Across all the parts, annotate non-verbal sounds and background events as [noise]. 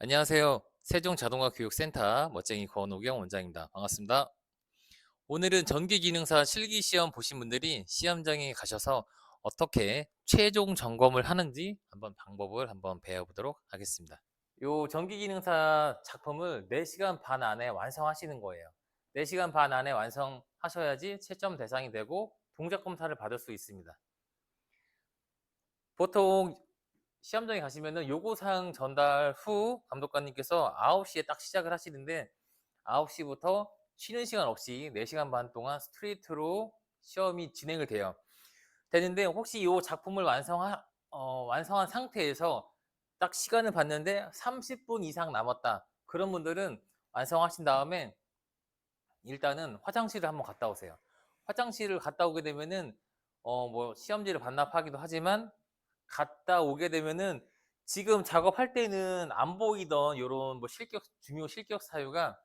안녕하세요. 세종자동화교육센터 멋쟁이 권호경 원장입니다. 반갑습니다. 오늘은 전기기능사 실기시험 보신 분들이 시험장에 가셔서 어떻게 최종 점검을 하는지 한번 방법을 한번 배워보도록 하겠습니다. 요 전기기능사 작품을 4시간 반 안에 완성하시는 거예요. 4시간 반 안에 완성하셔야지 채점 대상이 되고 동작 검사를 받을 수 있습니다. 보통 시험장에 가시면은 요구사항 전달 후 감독관님께서 9시에 딱 시작을 하시는데 9시부터 쉬는 시간 없이 4시간 반 동안 스트레이트로 시험이 진행을 돼요. 되는데 혹시 이 작품을 완성하, 어, 완성한 상태에서 딱 시간을 봤는데 30분 이상 남았다. 그런 분들은 완성하신 다음에 일단은 화장실을 한번 갔다 오세요. 화장실을 갔다 오게 되면은 어, 뭐 시험지를 반납하기도 하지만 갔다 오게 되면은 지금 작업할 때는 안 보이던 요런 뭐 실격 중요 실격 사유가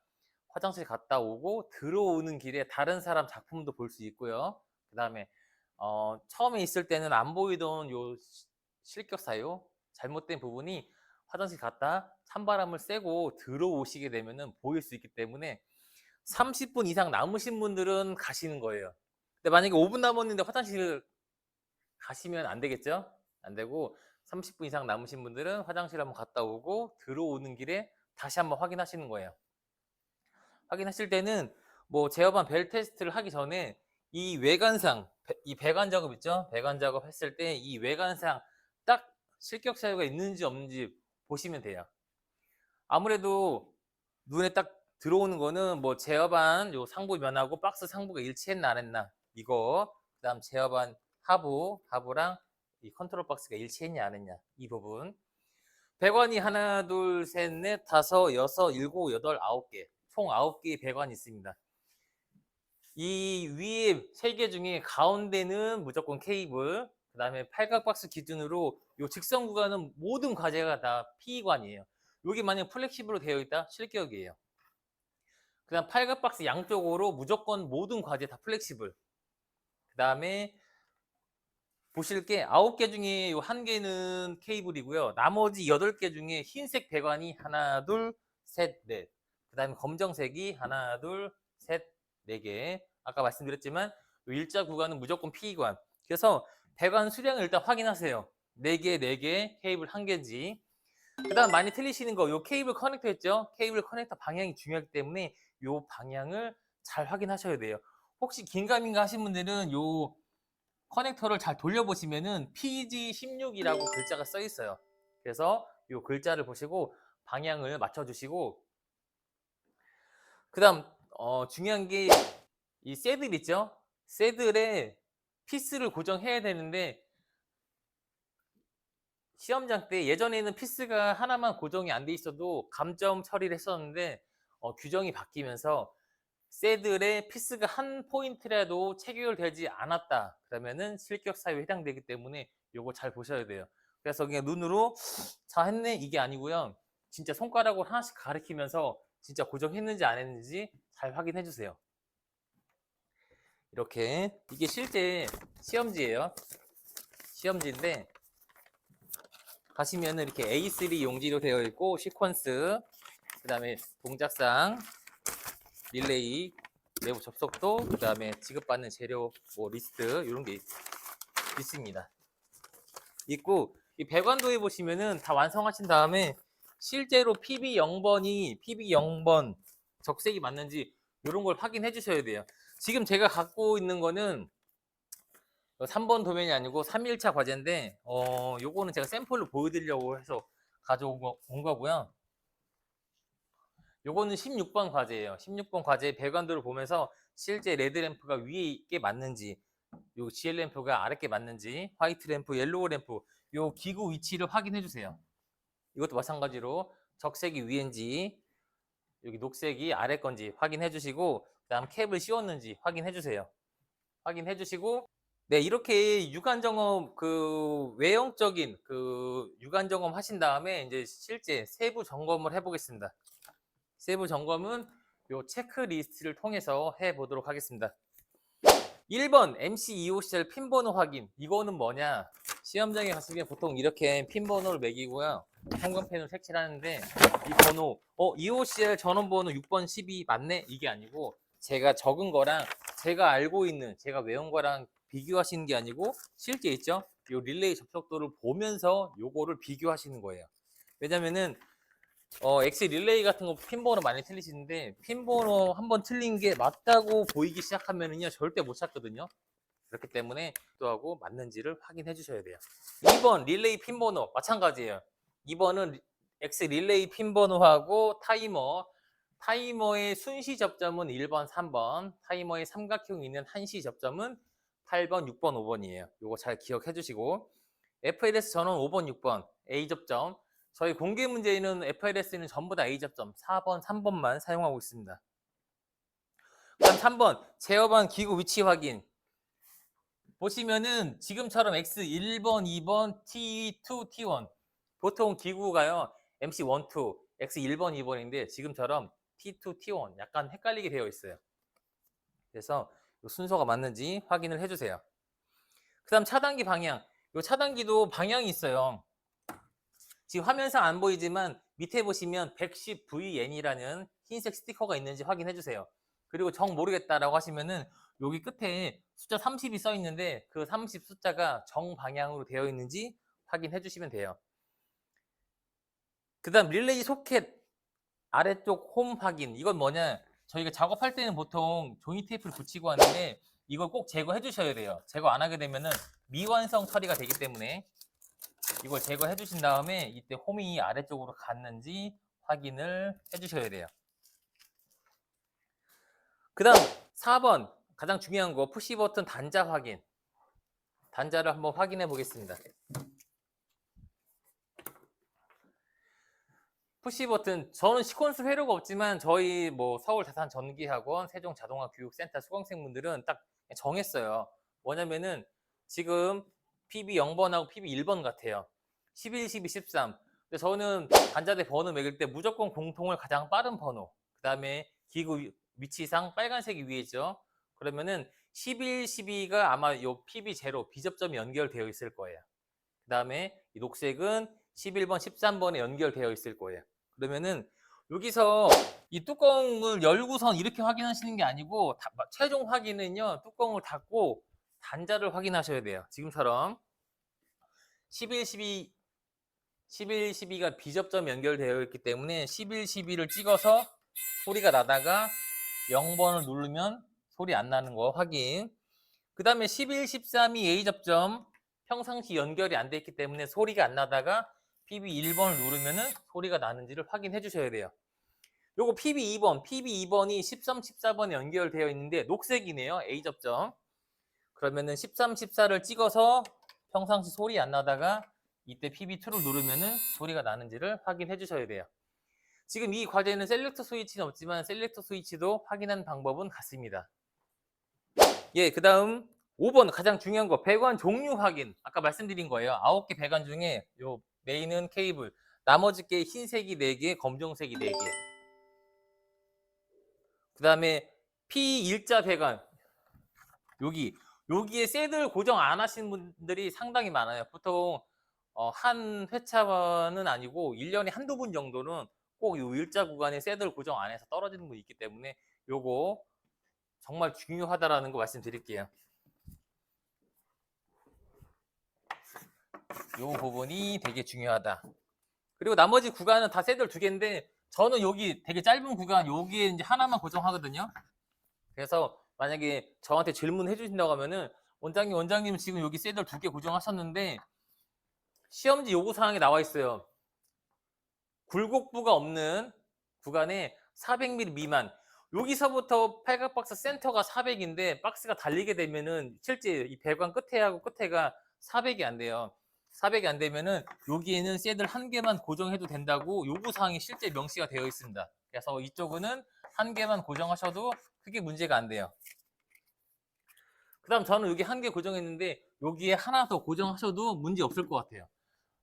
화장실 갔다 오고 들어오는 길에 다른 사람 작품도 볼 수 있고요. 그다음에 어 처음에 있을 때는 안 보이던 요 시- 실격 사유 잘못된 부분이 화장실 갔다 찬바람을 쐬고 들어오시게 되면은 보일 수 있기 때문에 30분 이상 남으신 분들은 가시는 거예요. 근데 만약에 5분 남았는데 화장실 가시면 안 되겠죠? 안 되고 30분 이상 남으신 분들은 화장실 한번 갔다 오고 들어오는 길에 다시 한번 확인하시는 거예요. 확인하실 때는 뭐 제어반 벨 테스트를 하기 전에 이 외관상 배- 이 배관 작업 있죠? 배관 작업 했을 때 이 외관상 딱 실격 사유가 있는지 없는지 보시면 돼요. 아무래도 눈에 딱 들어오는 거는 뭐 제어반 요 상부 면하고 박스 상부가 일치했나 안 했나 이거 그다음 제어반 하부 하부랑 이 컨트롤 박스가 일치했냐 안 했냐 이 부분. 배관이 하나 둘 셋 넷 다섯 여섯 일곱 여덟 아홉 개. 총 아홉 개의 배관이 있습니다. 이 위에 세 개 중에 가운데는 무조건 케이블 그 다음에 팔각 박스 기준으로 요 직선 구간은 모든 과제가 다 P관이에요. 여기 만약 플렉시블로 되어 있다? 실격이에요. 그 다음 팔각 박스 양쪽으로 무조건 모든 과제 다 플렉시블. 그 다음에 보실 게 9개 중에 한 개는 케이블이고요. 나머지 8개 중에 흰색 배관이 하나, 둘, 셋, 넷. 그 다음에 검정색이 하나, 둘, 셋, 네 개. 아까 말씀드렸지만 요 일자 구간은 무조건 P관. 그래서 배관 수량을 일단 확인하세요. 4개, 4개, 케이블 1개인지. 그 다음 많이 틀리시는 거, 요 케이블 커넥터 했죠? 케이블 커넥터 방향이 중요하기 때문에 요 방향을 잘 확인하셔야 돼요. 혹시 긴가민가 하신 분들은 요 커넥터를 잘 돌려보시면은 PG16이라고 글자가 써 있어요. 그래서 이 글자를 보시고 방향을 맞춰주시고 그 다음 어, 중요한 게 이 새들 있죠? 새들의 피스를 고정해야 되는데 시험장 때 예전에는 피스가 하나만 고정이 안 돼 있어도 감점 처리를 했었는데 어, 규정이 바뀌면서 새들의 피스가 한 포인트라도 체결되지 않았다. 그러면은 실격 사유에 해당되기 때문에 요거 잘 보셔야 돼요. 그래서 그냥 눈으로 자 했네 이게 아니고요. 진짜 손가락으로 하나씩 가리키면서 진짜 고정했는지 안 했는지 잘 확인해 주세요. 이렇게 이게 실제 시험지예요. 시험지인데 가시면은 이렇게 A3 용지로 되어 있고 시퀀스 그다음에 동작상 릴레이 내부 접속도 그 다음에 지급받는 재료 뭐 리스트 이런 게 있, 있습니다. 있고 이 배관도에 보시면은 다 완성하신 다음에 실제로 PB 0번이 PB 0번 적색이 맞는지 이런 걸 확인해 주셔야 돼요. 지금 제가 갖고 있는 거는 3번 도면이 아니고 3일차 과제인데 어 요거는 제가 샘플로 보여드리려고 해서 가져온 거, 온 거고요. 요거는 16번 과제예요. 16번 과제 배관도를 보면서 실제 레드 램프가 위에 있게 맞는지, 요 GL 램프가 아랫게 맞는지, 화이트 램프, 옐로우 램프, 요 기구 위치를 확인해 주세요. 이것도 마찬가지로 적색이 위인지, 여기 녹색이 아래 건지 확인해 주시고, 그다음 캡을 씌웠는지 확인해 주세요. 확인해 주시고, 네 이렇게 육안 점검 그 외형적인 그 육안 점검 하신 다음에 이제 실제 세부 점검을 해보겠습니다. 세부 점검은 요 체크리스트를 통해서 해 보도록 하겠습니다. 1번 MC EOCL 핀 번호 확인. 이거는 뭐냐? 시험장에 갔으면 보통 이렇게 핀 번호를 매기고요. 형광펜으로 색칠을 하는데 이 번호 어 EOCL 전원번호 6번 12 맞네 이게 아니고 제가 적은 거랑 제가 알고 있는 제가 외운 거랑 비교하시는 게 아니고 실제 있죠 이 릴레이 접속도를 보면서 요거를 비교하시는 거예요 왜냐면은 어 X 릴레이 같은 거 핀번호 많이 틀리시는데 핀번호 한번 틀린 게 맞다고 보이기 시작하면은요 절대 못 찾거든요. 그렇기 때문에 또 하고 맞는지를 확인해 주셔야 돼요. 2번 릴레이 핀번호 마찬가지예요. 2번은 X 릴레이 핀번호하고 타이머. 타이머의 순시 접점은 1번, 3번. 타이머의 삼각형이 있는 한시 접점은 8번, 6번, 5번이에요. 요거 잘 기억해 주시고. FLS 전원 5번, 6번. A 접점 저희 공개 문제에는 FLS는 전부 다 A 접점 4번, 3번만 사용하고 있습니다 그다음 3번 제어반 기구 위치 확인 보시면은 지금처럼 X 1번, 2번, T2, T1 보통 기구가요 MC1, 2, X 1번, 2번인데 지금처럼 T2, T1 약간 헷갈리게 되어 있어요. 그래서 이 순서가 맞는지 확인을 해주세요. 그 다음 차단기 방향. 이 차단기도 방향이 있어요. 지금 화면상 안 보이지만 밑에 보시면 110VN이라는 흰색 스티커가 있는지 확인해 주세요. 그리고 정 모르겠다라고 하시면은 여기 끝에 숫자 30이 써 있는데 그 30 숫자가 정 방향으로 되어 있는지 확인해 주시면 돼요. 그 다음 릴레이 소켓 아래쪽 홈 확인. 이건 뭐냐? 저희가 작업할 때는 보통 종이 테이프를 붙이고 하는데 이걸 꼭 제거해 주셔야 돼요. 제거 안 하게 되면은 미완성 처리가 되기 때문에 이걸 제거해 주신 다음에 이때 홈이 아래쪽으로 갔는지 확인을 해 주셔야 돼요. 그 다음 4번 가장 중요한 거 푸시 버튼 단자 확인. 단자를 한번 확인해 보겠습니다. 푸시 버튼 저는 시퀀스 회로가 없지만 저희 뭐 서울 자산 전기학원 세종 자동화 교육센터 수강생분들은 딱 정했어요. 뭐냐면은 지금 PB 0번하고 PB 1번 같아요. 11, 12, 13. 근데 저는 단자대 번호 매길 때 무조건 공통을 가장 빠른 번호. 그 다음에 기구 위- 위치상 빨간색이 위에 있죠. 그러면은 11, 12가 아마 요 PB 제로 비접점이 연결되어 있을 거예요. 그 다음에 이 녹색은 11번, 13번에 연결되어 있을 거예요. 그러면은 여기서 이 뚜껑을 열고선 이렇게 확인하시는 게 아니고 다- 최종 확인은요 뚜껑을 닫고 단자를 확인하셔야 돼요. 지금처럼 11, 12, 11, 12가 비접점 연결되어 있기 때문에 11, 12를 찍어서 소리가 나다가 0번을 누르면 소리 안 나는 거 확인. 그 다음에 11, 13이 A 접점 평상시 연결이 안 돼 있기 때문에 소리가 안 나다가 PB 1번을 누르면은 소리가 나는지를 확인해 주셔야 돼요. 요거 PB 2번, PB 2번이 13, 14번에 연결되어 있는데 녹색이네요. A 접점. 그러면은 13, 14를 찍어서 평상시 소리 안 나다가 이때 PB2를 누르면은 소리가 나는지를 확인해 주셔야 돼요. 지금 이 과제는 셀렉터 스위치는 없지만 셀렉터 스위치도 확인하는 방법은 같습니다. 예, 그 다음 5번 가장 중요한 거 배관 종류 확인. 아까 말씀드린 거예요. 9개 배관 중에 요 메인은 케이블, 나머지 게 흰색이 4개, 검정색이 4개. 그 다음에 P1자 배관. 여기, 여기에 셋을 고정 안 하시는 분들이 상당히 많아요. 보통 어, 한 회차는 아니고 1년에 한두 분 정도는 꼭 이 일자 구간에 셋을 고정 안 해서 떨어지는 분이 있기 때문에 요거 정말 중요하다라는 거 말씀드릴게요. 요 부분이 되게 중요하다. 그리고 나머지 구간은 다 셋을 두 개인데 저는 여기 되게 짧은 구간 여기에 이제 하나만 고정하거든요. 그래서 만약에 저한테 질문해 주신다고 하면은 원장님 원장님 지금 여기 셋을 두개 고정하셨는데 시험지 요구 사항에 나와 있어요. 굴곡부가 없는 구간에 400mm 미만. 여기서부터 팔각 박스 센터가 400인데 박스가 달리게 되면은 실제 이 배관 끝에하고 끝에가 400이 안 돼요. 400이 안 되면은 여기에는 셋을 한 개만 고정해도 된다고 요구 사항이 실제 명시가 되어 있습니다. 그래서 이쪽은 한 개만 고정하셔도 크게 문제가 안 돼요. 그 다음 저는 여기 한 개 고정했는데 여기에 하나 더 고정하셔도 문제 없을 것 같아요.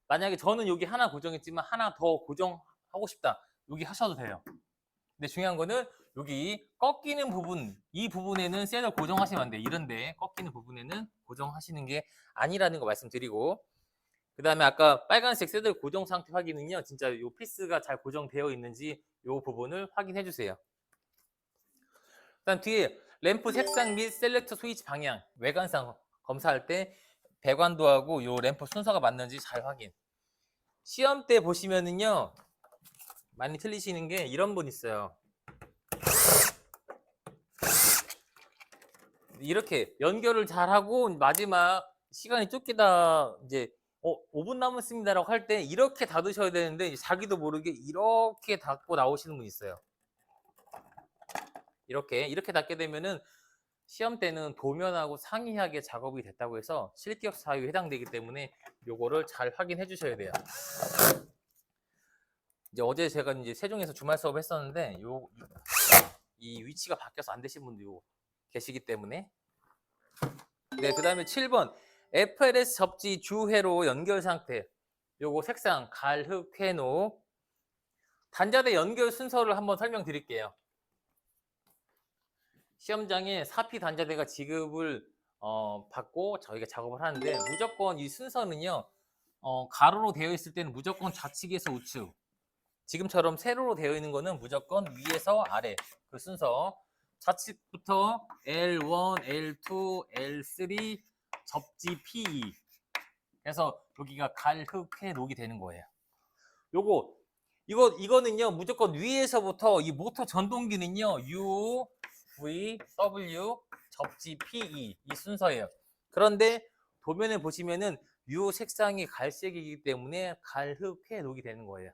만약에 저는 여기 하나 고정했지만 하나 더 고정하고 싶다. 여기 하셔도 돼요. 근데 중요한 거는 여기 꺾이는 부분, 이 부분에는 셋을 고정하시면 안 돼요. 이런데 꺾이는 부분에는 고정하시는 게 아니라는 거 말씀드리고 그 다음에 아까 빨간색 새들 고정 상태 확인은요. 진짜 요 피스가 잘 고정되어 있는지 요 부분을 확인해 주세요. 일단 뒤에 램프 색상 및 셀렉터 스위치 방향 외관상 검사할 때 배관도하고 요 램프 순서가 맞는지 잘 확인. 시험 때 보시면은요. 많이 틀리시는 게 이런 분 있어요. 이렇게 연결을 잘 하고 마지막 시간이 쫓기다 이제 어 5분 남았습니다라고 할 때 이렇게 닫으셔야 되는데 자기도 모르게 이렇게 닫고 나오시는 분 있어요. 이렇게 이렇게 닫게 되면은 시험 때는 도면하고 상이하게 작업이 됐다고 해서 실격 사유에 해당되기 때문에 요거를 잘 확인해 주셔야 돼요. 이제 어제 제가 이제 세종에서 주말 수업 했었는데 요 이 위치가 바뀌어서 안 되신 분도 계시기 때문에 네, 그다음에 7번 FLS 접지 주회로 연결 상태. 요거 색상 갈 흑 회노 단자대 연결 순서를 한번 설명드릴게요. 시험장에 사피 단자대가 지급을 어, 받고 저희가 작업을 하는데 무조건 이 순서는요 어, 가로로 되어 있을 때는 무조건 좌측에서 우측 지금처럼 세로로 되어 있는 거는 무조건 위에서 아래 그 순서 좌측부터 L1, L2, L3 접지 P2 그래서 여기가 갈흑회 녹이 되는 거예요. 요거 이거 이거는요 무조건 위에서부터 이 모터 전동기는요 U, V, W 접지 PE 이 순서예요. 그런데 도면에 보시면은 U 색상이 갈색이기 때문에 갈흑회 녹이 되는 거예요.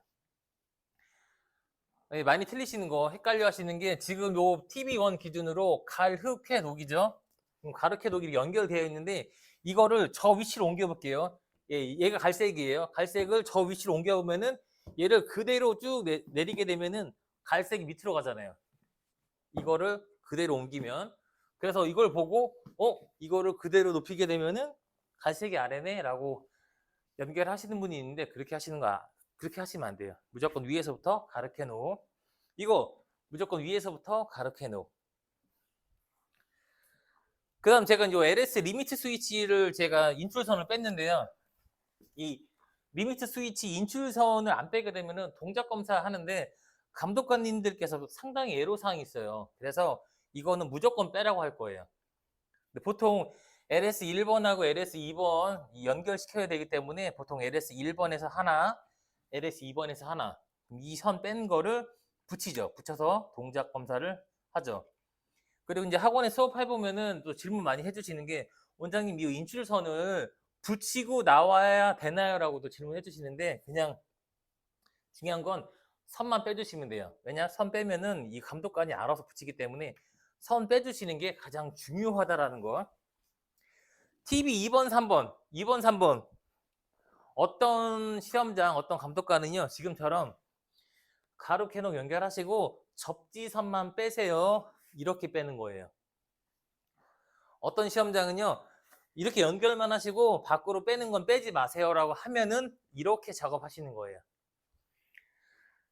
네, 많이 틀리시는 거 헷갈려 하시는 게 지금 요 TV1 기준으로 갈흑회 녹이죠. 가르케 녹이 연결되어 있는데 이거를 저 위치로 옮겨 볼게요. 예, 얘가 갈색이에요. 갈색을 저 위치로 옮겨 보면은 얘를 그대로 쭉 내, 내리게 되면은 갈색이 밑으로 가잖아요. 이거를 그대로 옮기면 그래서 이걸 보고 어 이거를 그대로 높이게 되면은 갈색이 아래네라고 연결하시는 분이 있는데 그렇게 하시는 거 아- 그렇게 하시면 안 돼요. 무조건 위에서부터 가르케 놓. 이거 무조건 위에서부터 가르케 놓. 그다음 제가 이 LS 리미트 스위치를 제가 인출선을 뺐는데요. 이 리미트 스위치 인출선을 안 빼게 되면은 동작 검사 하는데 감독관님들께서 상당히 애로사항이 있어요. 그래서 이거는 무조건 빼라고 할 거예요. 보통 LS 1번하고 LS 2번 연결시켜야 되기 때문에 보통 LS 1번에서 하나, LS 2번에서 하나 이 선 뺀 거를 붙이죠. 붙여서 동작 검사를 하죠. 그리고 이제 학원에 수업해 보면은 또 질문 많이 해주시는 게 원장님 이 인출선을 붙이고 나와야 되나요라고도 질문해 주시는데 그냥 중요한 건 선만 빼주시면 돼요. 왜냐 선 빼면은 이 감독관이 알아서 붙이기 때문에 선 빼주시는 게 가장 중요하다라는 거. TV 2번, 3번, 2번, 3번 어떤 시험장, 어떤 감독관은요 지금처럼 가로 캐논 연결하시고 접지선만 빼세요. 이렇게 빼는 거예요. 어떤 시험장은요, 이렇게 연결만 하시고 밖으로 빼는 건 빼지 마세요라고 하면은 이렇게 작업하시는 거예요.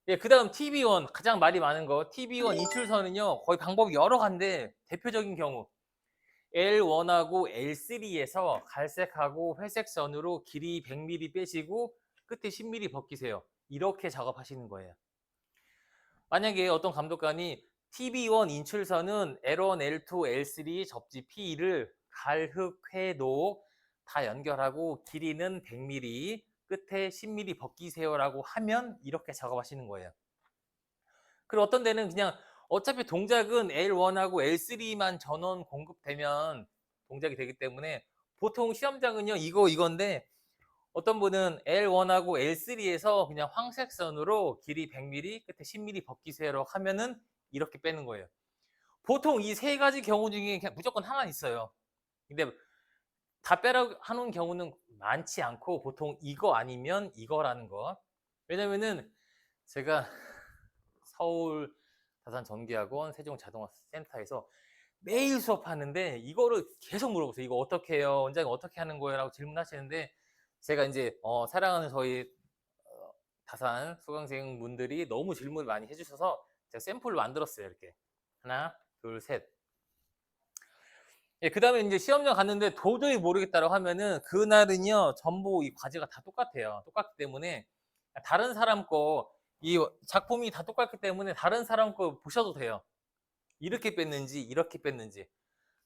예, 그 다음 TB1 가장 말이 많은 거 TB1 인출선은요 거의 방법이 여러 가지인데 대표적인 경우 L1하고 L3에서 갈색하고 회색 선으로 길이 100mm 빼시고 끝에 10mm 벗기세요. 이렇게 작업하시는 거예요. 만약에 어떤 감독관이 TB1 인출선은 L1, L2, L3 접지 P를 갈흑, 회독 다 연결하고 길이는 100mm, 끝에 10mm 벗기세요라고 하면 이렇게 작업하시는 거예요. 그리고 어떤 데는 그냥 어차피 동작은 L1하고 L3만 전원 공급되면 동작이 되기 때문에 보통 시험장은요 이거 이건데 어떤 분은 L1하고 L3에서 그냥 황색 선으로 길이 100mm, 끝에 10mm 벗기세요라고 하면은 이렇게 빼는 거예요. 보통 이 세 가지 경우 중에 그냥 무조건 하나 있어요. 근데 다 빼라고 하는 경우는 많지 않고 보통 이거 아니면 이거라는 거. 왜냐면은 제가 [laughs] 서울 다산 전기학원 세종 자동화 센터에서 매일 수업하는데 이거를 계속 물어보세요. 이거 어떻게 해요? 원장님 어떻게 하는 거예요? 라고 질문하시는데 제가 이제 어, 사랑하는 저희 어, 다산 수강생 분들이 너무 질문을 많이 해주셔서 제가 샘플을 만들었어요. 이렇게 하나, 둘, 셋. 예, 그 다음에 이제 시험장 갔는데 도저히 모르겠다라고 하면은 그날은요, 전부 이 과제가 다 똑같아요. 똑같기 때문에 다른 사람 거, 이 작품이 다 똑같기 때문에 다른 사람 거 보셔도 돼요. 이렇게 뺐는지, 이렇게 뺐는지.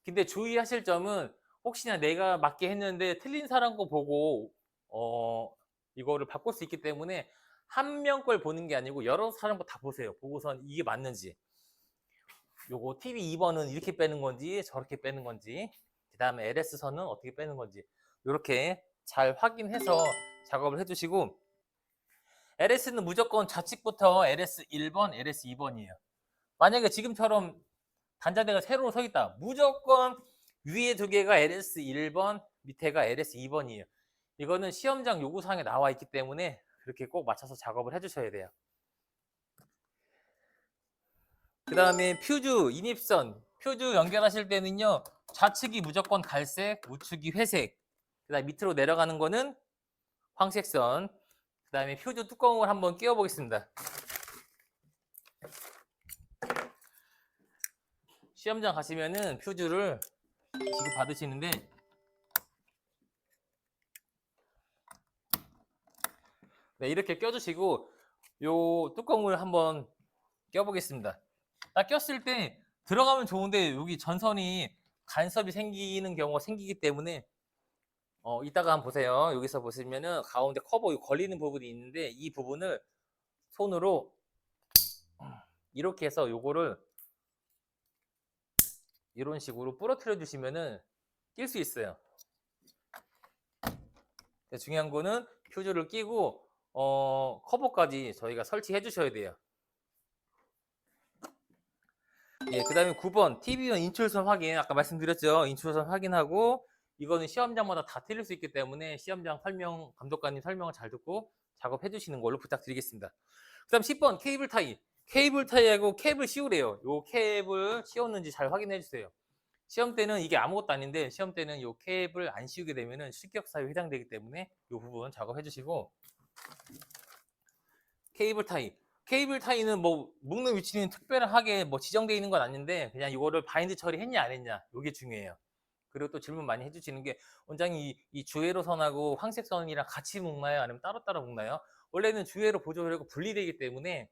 근데 주의하실 점은 혹시나 내가 맞게 했는데 틀린 사람 거 보고, 어, 이거를 바꿀 수 있기 때문에 한 명 걸 보는 게 아니고 여러 사람 거 다 보세요. 보고선 이게 맞는지. 요거 TV 2번은 이렇게 빼는 건지 저렇게 빼는 건지 그 다음에 LS선은 어떻게 빼는 건지 이렇게 잘 확인해서 작업을 해주시고 LS는 무조건 좌측부터 LS 1번, LS 2번이에요. 만약에 지금처럼 단자대가 세로로 서 있다. 무조건 위에 두 개가 LS 1번, 밑에가 LS 2번이에요. 이거는 시험장 요구사항에 나와 있기 때문에 그렇게 꼭 맞춰서 작업을 해주셔야 돼요. 그 다음에 퓨즈, 인입선, 퓨즈 연결하실 때는요, 좌측이 무조건 갈색, 우측이 회색, 그 다음 밑으로 내려가는 거는 황색선, 그 다음에 퓨즈 뚜껑을 한번 끼워 보겠습니다. 시험장 가시면은 퓨즈를 지급 받으시는데, 네, 이렇게 껴주시고, 요 뚜껑을 한번 껴보겠습니다. 딱 꼈을 때 들어가면 좋은데 여기 전선이 간섭이 생기는 경우가 생기기 때문에 어 이따가 한번 보세요. 여기서 보시면은 가운데 커버 이 걸리는 부분이 있는데 이 부분을 손으로 이렇게 해서 요거를 이런 식으로 부러뜨려 주시면은 낄 수 있어요. 중요한 거는 퓨즈를 끼고 어 커버까지 저희가 설치해 주셔야 돼요. 예, 그 다음에 9번 TV는 인출선 확인. 아까 말씀드렸죠? 인출선 확인하고 이거는 시험장마다 다 틀릴 수 있기 때문에 시험장 설명 감독관님 설명을 잘 듣고 작업해 주시는 걸로 부탁드리겠습니다. 그 다음 10번 케이블 타이. 케이블 타이하고 캡을 씌우래요. 요 캡을 씌웠는지 잘 확인해 주세요. 시험 때는 이게 아무것도 아닌데 시험 때는 요 캡을 안 씌우게 되면은 실격 사유에 해당되기 때문에 요 부분 작업해 주시고 케이블 타이 케이블 타이는 뭐 묶는 위치는 특별하게 뭐 지정되어 있는 건 아닌데 그냥 이거를 바인드 처리했냐 안 했냐 이게 중요해요. 그리고 또 질문 많이 해주시는 게 원장님 이, 이 주회로 선하고 황색 선이랑 같이 묶나요? 아니면 따로따로 묶나요? 원래는 주회로 보조회로가 분리되기 때문에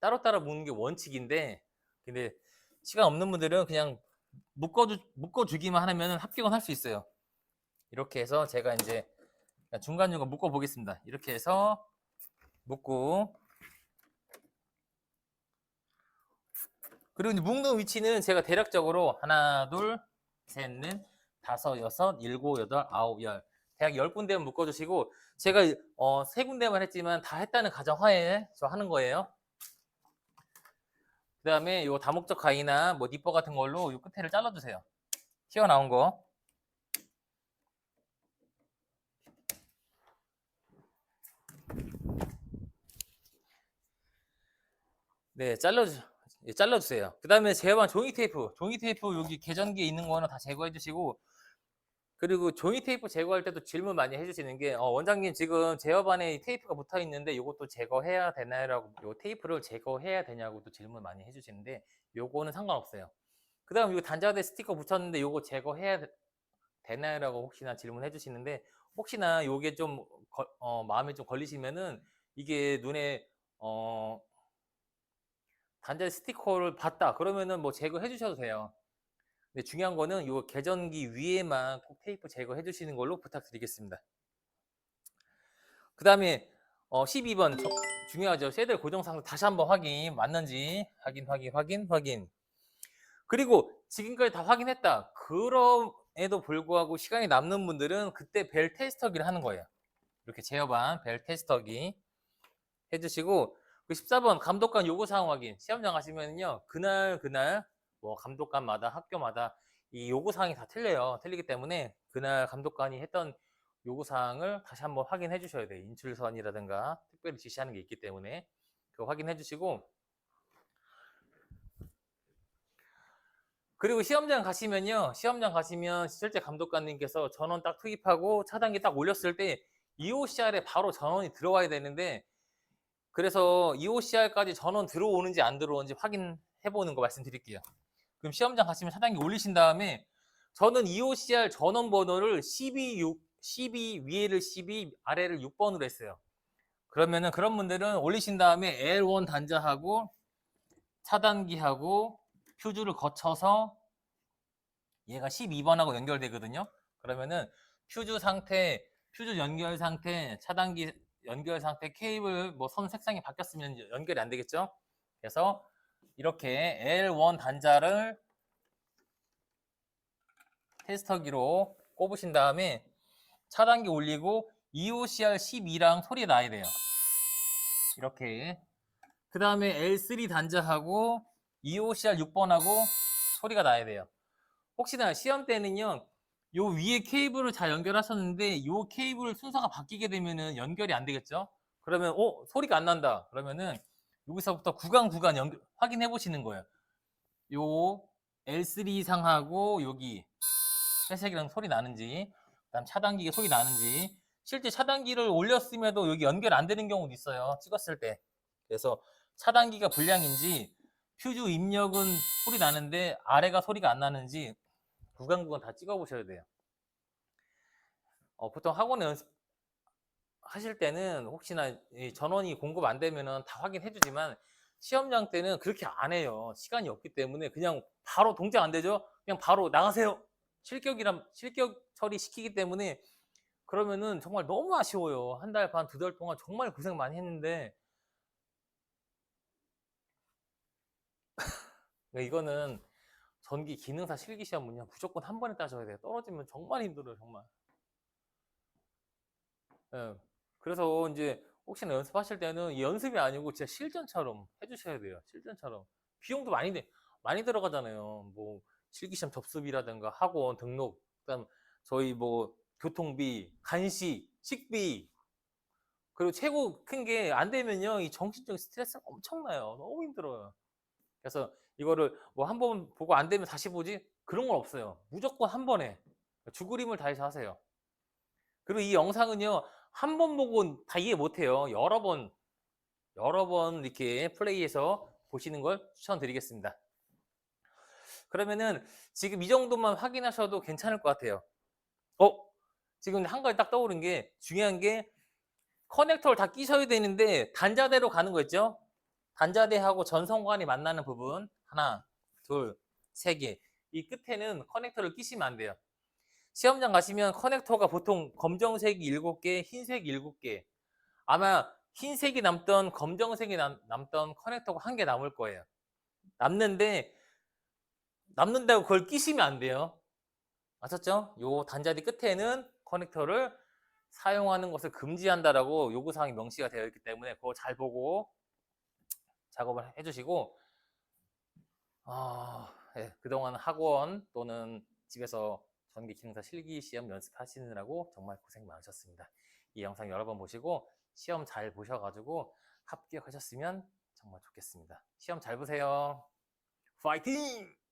따로따로 묶는 게 원칙인데 근데 시간 없는 분들은 그냥 묶어주, 묶어주기만 하면 합격은 할 수 있어요. 이렇게 해서 제가 이제 중간중간 묶어 보겠습니다. 이렇게 해서 묶고 그리고 이제 묶는 위치는 제가 대략적으로 하나, 둘, 셋, 넷, 다섯, 여섯, 일곱, 여덟, 아홉, 열. 대략 열 군데만 묶어주시고 제가 어, 세 군데만 했지만 다 했다는 가정하에 저 하는 거예요. 그 다음에 요 다목적 가위나 뭐 니퍼 같은 걸로 요 끝에를 잘라주세요. 튀어나온 거. 네, 잘라주, 예, 잘라주세요. 그 다음에 제어반 종이 테이프, 종이 테이프 여기 계전기에 있는 거는 다 제거해 주시고, 그리고 종이 테이프 제거할 때도 질문 많이 해주시는 게, 어, 원장님 지금 제어반에 이 테이프가 붙어 있는데 이것도 제거해야 되나요?라고, 요 테이프를 제거해야 되냐고도 질문 많이 해주시는데, 요거는 상관없어요. 그 다음 이거 단자대 스티커 붙였는데 요거 제거해야 되- 되나요?라고 혹시나 질문해 주시는데, 혹시나 요게 좀 거- 어, 마음에 좀 걸리시면은 이게 눈에 어, 단자리 스티커를 봤다 그러면은 뭐 제거해 주셔도 돼요. 근데 중요한 거는 이 계전기 위에만 꼭 테이프 제거해 주시는 걸로 부탁드리겠습니다. 그 다음에 어 12번 저- 중요하죠. 쉐들 고정상도 다시 한번 확인 맞는지 확인 확인 확인 확인. 그리고 지금까지 다 확인했다. 그럼에도 불구하고 시간이 남는 분들은 그때 벨 테스터기를 하는 거예요. 이렇게 제어반 벨 테스터기 해주시고 그 14번 감독관 요구 사항 확인. 시험장 가시면요 그날 그날 뭐 감독관마다 학교마다 이 요구 사항이 다 틀려요. 틀리기 때문에 그날 감독관이 했던 요구 사항을 다시 한번 확인해 주셔야 돼요. 인출선이라든가 특별히 지시하는 게 있기 때문에. 그거 확인해 주시고. 그리고 시험장 가시면요 시험장 가시면 실제 감독관님께서 전원 딱 투입하고 차단기 딱 올렸을 때 EOCR에 바로 전원이 들어와야 되는데 그래서 EOCR까지 전원 들어오는지 안 들어오는지 확인해 보는 거 말씀드릴게요. 그럼 시험장 가시면 차단기 올리신 다음에 저는 EOCR 전원 번호를 12, 6, 12 위에를 12, 아래를 6번으로 했어요. 그러면은 그런 분들은 올리신 다음에 L1 단자하고 차단기하고 퓨즈를 거쳐서 얘가 12번하고 연결되거든요. 그러면은 퓨즈 상태, 퓨즈 연결 상태, 차단기 연결 상태, 케이블 뭐 선 색상이 바뀌었으면 연결이 안 되겠죠. 그래서 이렇게 L1 단자를 테스터기로 꼽으신 다음에 차단기 올리고 E EOCR 12랑 소리 나야 돼요. 이렇게. 그 다음에 L3 단자하고 EOCR 6번하고 소리가 나야 돼요. 혹시나 시험 때는요, 요 위에 케이블을 잘 연결하셨는데 요 케이블 순서가 바뀌게 되면은 연결이 안 되겠죠? 그러면 어 소리가 안 난다. 그러면은 여기서부터 구간 구간 연결 확인해 보시는 거예요. 요 L3 상하고 여기 회색이랑 소리 나는지, 그다음 차단기가 소리 나는지, 실제 차단기를 올렸음에도 여기 연결 안 되는 경우도 있어요. 찍었을 때. 그래서 차단기가 불량인지 퓨즈 입력은 소리 나는데 아래가 소리가 안 나는지 구간 구간 다 찍어 보셔야 돼요. 어, 보통 학원에 연습 하실 때는 혹시나 이 전원이 공급 안 되면은 다 확인해 주지만 시험장 때는 그렇게 안 해요. 시간이 없기 때문에 그냥 바로 동작 안 되죠? 그냥 바로 나가세요. 실격이란 실격 처리 시키기 때문에 그러면은 정말 너무 아쉬워요. 한 달 반, 두 달 동안 정말 고생 많이 했는데 [laughs] 이거는 전기 기능사 실기 시험 문요 무조건 한 번에 따져야 돼요. 떨어지면 정말 힘들어요, 정말. 예. 그래서 이제 혹시나 연습하실 때는 이 연습이 아니고 진짜 실전처럼 해주셔야 돼요. 실전처럼. 비용도 많이 돼, 많이 들어가잖아요. 뭐 실기시험 접수비라든가 학원 등록, 그다음 저희 뭐 교통비, 간식, 식비. 그리고 최고 큰 게 안 되면요, 이 정신적인 스트레스가 엄청나요. 너무 힘들어요. 그래서 이거를 뭐 한 번 보고 안 되면 다시 보지? 그런 건 없어요. 무조건 한 번에 죽으림을 다해서 하세요. 그리고 이 영상은요, 한 번 보고 다 이해 못 해요. 여러 번, 여러 번 이렇게 플레이해서 보시는 걸 추천드리겠습니다. 그러면은 지금 이 정도만 확인하셔도 괜찮을 것 같아요. 어? 지금 한 가지 딱 떠오른 게 중요한 게 커넥터를 다 끼셔야 되는데 단자대로 가는 거 있죠? 단자대하고 전선관이 만나는 부분 하나, 둘, 세 개. 이 끝에는 커넥터를 끼시면 안 돼요. 시험장 가시면 커넥터가 보통 검정색이 7개, 흰색 7개. 아마 흰색이 남던 검정색이 남, 남던 커넥터가 한 개 남을 거예요. 남는데 남는다고 그걸 끼시면 안 돼요. 아셨죠? 요 단자대 끝에는 커넥터를 사용하는 것을 금지한다라고 요구사항이 명시가 되어 있기 때문에 그거 잘 보고 작업을 해주시고 아, 예, 그동안 학원 또는 집에서 전기 기능사 실기 시험 연습하시느라고 정말 고생 많으셨습니다. 이 영상 여러 번 보시고 시험 잘 보셔가지고 합격하셨으면 정말 좋겠습니다. 시험 잘 보세요. 파이팅!